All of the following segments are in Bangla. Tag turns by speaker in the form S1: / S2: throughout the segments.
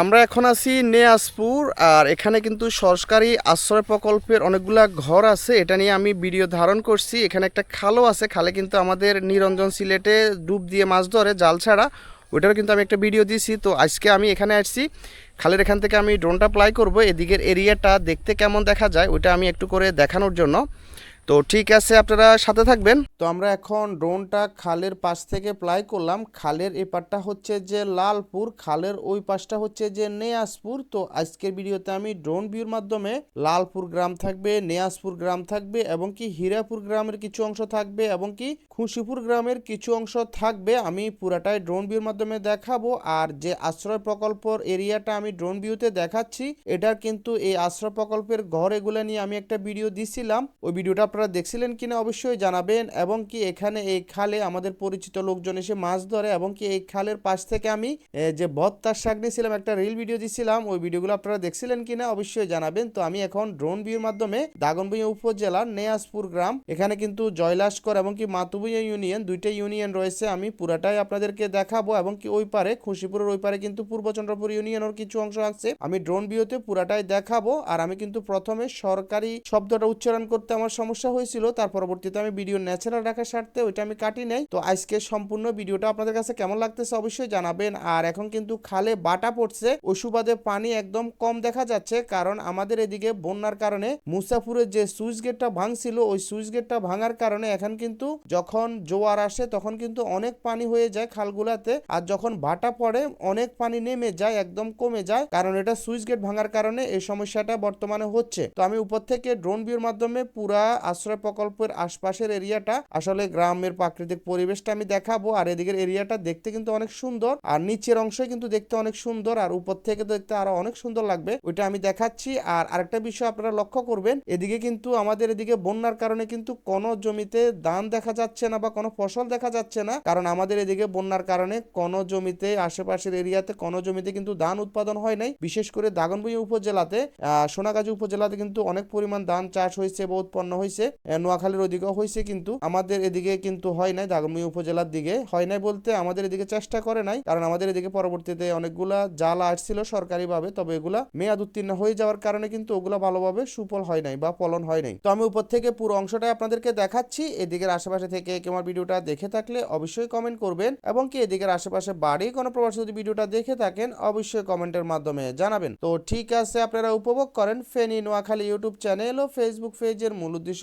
S1: আমরা এখন আছি নেয়াজপুর, আর এখানে কিন্তু সরকারি আশ্রয় প্রকল্পের অনেকগুলা ঘর আছে, এটা নিয়ে আমি ভিডিও ধারণ করছি। এখানে একটা খালও আছে, খালে কিন্তু আমাদের নিরঞ্জন সিলেটে ডুব দিয়ে মাছ ধরে, জাল ছাড়া। ওইটারও কিন্তু আমি একটা ভিডিও দিয়েছি, তো আজকে আমি এখানে আসছি। খালের এখান থেকে আমি ড্রোনটা প্লাই করব, এদিকের এরিয়াটা দেখতে কেমন দেখা যায়, ওইটা আমি একটু করে দেখানোর জন্য। তো ঠিক আছে, আপনারা সাথে থাকবেন। তো আমরা এখন ড্রোনটা খালের পাশ থেকে প্লাই করলাম। খালের এই পাটটা হচ্ছে যে লালপুর, খালের ওই পাশটা হচ্ছে যে নেয়াজপুর। তো আজকের ভিডিওতে আমি ড্রোন ভিউর মাধ্যমে লালপুর গ্রাম থাকবে, নেয়াজপুর গ্রাম থাকবে এবং কি হীরাপুর গ্রামের কিছু অংশ থাকবে এবং কি খুশিপুর গ্রামের কিছু অংশ থাকবে। আমি পুরাটাই ড্রোন ভিউর মাধ্যমে দেখাবো। আর যে আশ্রয় প্রকল্পর এরিয়াটা আমি ড্রোন ভিউতে দেখাচ্ছি এটা কিন্তু এই আশ্রয় প্রকল্পের ঘর এগুলো নিয়ে আমি একটা ভিডিও দিছিলাম। ওই ভিডিওটা আপনারা দেখছিলেন কিনা অবশ্যই জানাবেন এবং কি এখানে এই খালে আমাদের পরিচিত লোকজন এসে মাছ ধরে এবং কি এই খালের পাশ থেকে আমি যে ভত্তার শাক নিয়েছিলাম, একটা রিল ভিডিও দিছিলাম, ওই ভিডিওগুলো আপনারা দেখছিলেন কিনা অবশ্যই জানাবেন। তো আমি এখন ড্রোন ভিউর মাধ্যমে দাগনভূঞা উপজেলার নেয়াজপুর গ্রাম, এখানে কিন্তু জয়লাসকর এবং কি মাতুভূঞা ইউনিয়ন, দুইটা ইউনিয়ন রয়েছে, আমি পুরাটাই আপনাদেরকে দেখাবো এবং কি ওই পারে, খুশিপুরের ওই পারে কিন্তু পূর্ব চন্দ্রপুর ইউনিয়নের কিছু অংশ আছে, আমি ড্রোন ভিউতে পুরাটাই দেখাবো। আর আমি কিন্তু প্রথমে সরকারি শব্দটা উচ্চারণ করতে আমার সমস্যা হয়েছিল, তার পরবর্তীতে আমি ভিডিও ন্যাচারাল রাখার স্বার্থে ওইটা আমি কাটি নাই। তো আজকে সম্পূর্ণ ভিডিওটা আপনাদের কাছে কেমন লাগতেছে অবশ্যই জানাবেন। আর এখন কিন্তু খালে বাটা পড়ছে ওই পানি একদম কম দেখা যাচ্ছে, কারণ আমাদের এদিকে বন্যার কারণে মুসাফুরের যে সুইচ গেটটা ভাঙছিল, ওই সুইচ গেটটা ভাঙার কারণে এখন কিন্তু যখন জোয়ার আসে, তখন কিন্তু অনেক পানি হয়ে যায় খালগুলাতে। আর যখন ভাটা পড়ে, অনেক পানি নেমে যায়, একদম কমে যায়, কারণ এটা সুইচ গেট ভাঙার কারণে এই সমস্যাটা বর্তমানে হচ্ছে। তো আমি উপর থেকে ড্রোন ভিউর মাধ্যমে পুরা আশ্রয় প্রকল্পের আশপাশের এরিয়াটা, আসলে গ্রামের প্রাকৃতিক পরিবেশটা আমি দেখাবো, আর এদিকের এরিয়াটা দেখতে কিন্তু অনেক সুন্দর, আর নিচের অংশ কিন্তু দেখতে অনেক সুন্দর, আর উপর থেকে দেখতে আরও অনেক সুন্দর লাগবে, ওইটা আমি দেখাচ্ছি, আর আরেকটা বিষয় আপনারা লক্ষ্য করবেন, এদিকে কিন্তু আমাদের এদিকে বন্যার কারণে কিন্তু কোনো জমিতে ধান দেখা যাচ্ছে না বা কোনো ফসল দেখা যাচ্ছে না, কারণ আমাদের এদিকে বন্যার কারণে কোনো জমিতে, আশেপাশের এরিয়াতে কোনো জমিতে কিন্তু ধান উৎপাদন হয় নাই, বিশেষ করে দাগনভূঞা উপজেলাতে সোনাগাজী উপজেলাতে কিন্তু অনেক পরিমাণ ধান চাষ হয়েছে বা উৎপন্ন হয়েছে আহ, নোয়াখালীর ওদিকেও হয়েছে কিন্তু আমাদের এদিকে কিন্তু হয় নাই দাগনভূঞা উপজেলার দিকে হয় নাই বলতে আমাদের এদিকে চেষ্টা করে নাই কারণ আমাদের এদিকে পরবর্তীতে অনেকগুলা জাল আসছিল সরকারিভাবে তবে এগুলা মেয়াদ উত্তীর্ণ হয়ে যাওয়ার কারণে কিন্তু ওগুলা ভালোভাবে সুফল হয় নাই বা ফলন হয় নাই। তো আমি উপর থেকে পুরো অংশটাই আপনাদেরকে দেখাচ্ছি এদিকের আশেপাশে থেকে আমার ভিডিওটা দেখে থাকলে অবশ্যই কমেন্ট করবেন এবং কি এদিকের আশেপাশে বাড়ি কোনো প্রবাসী যদি ভিডিওটা দেখে থাকেন অবশ্যই কমেন্টের মাধ্যমে জানাবেন। তো ঠিক আছে আপনারা উপভোগ করেন ফেনী নোয়াখালী ইউটিউব চ্যানেল ও ফেসবুক পেজের মূল উদ্দেশ্য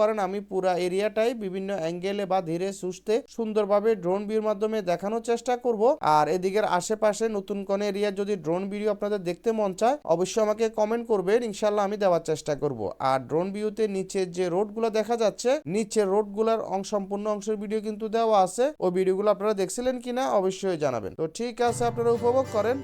S1: করেন, আমি পুরা এরিয়াটাই বিভিন্ন অ্যাঙ্গেলে বা ধীরে সুস্থে সুন্দরভাবে ড্রোন ভিউর মাধ্যমে দেখানোর চেষ্টা করব। আর এদিকের আশেপাশে নতুন কোন এরিয়া যদি ড্রোন ভিডিও আপনাদের দেখতে মন চায়, অবশ্যই আমাকে কমেন্ট করবেন ইনশাল্লাহ আমি দেওয়ার চেষ্টা করব। আর ড্রোন ভিউতে নিচে যে রোডগুলো দেখা যাচ্ছে, নিচের রোডগুলোর অংশ সম্পূর্ণ অংশের ভিডিও কিন্তু দেওয়া আছে। ওই ভিডিওগুলো আপনারা দেখছিলেন কিনা অবশ্যই জানাবেন। তো ঠিক আছে, আপনারা উপভোগ করেন।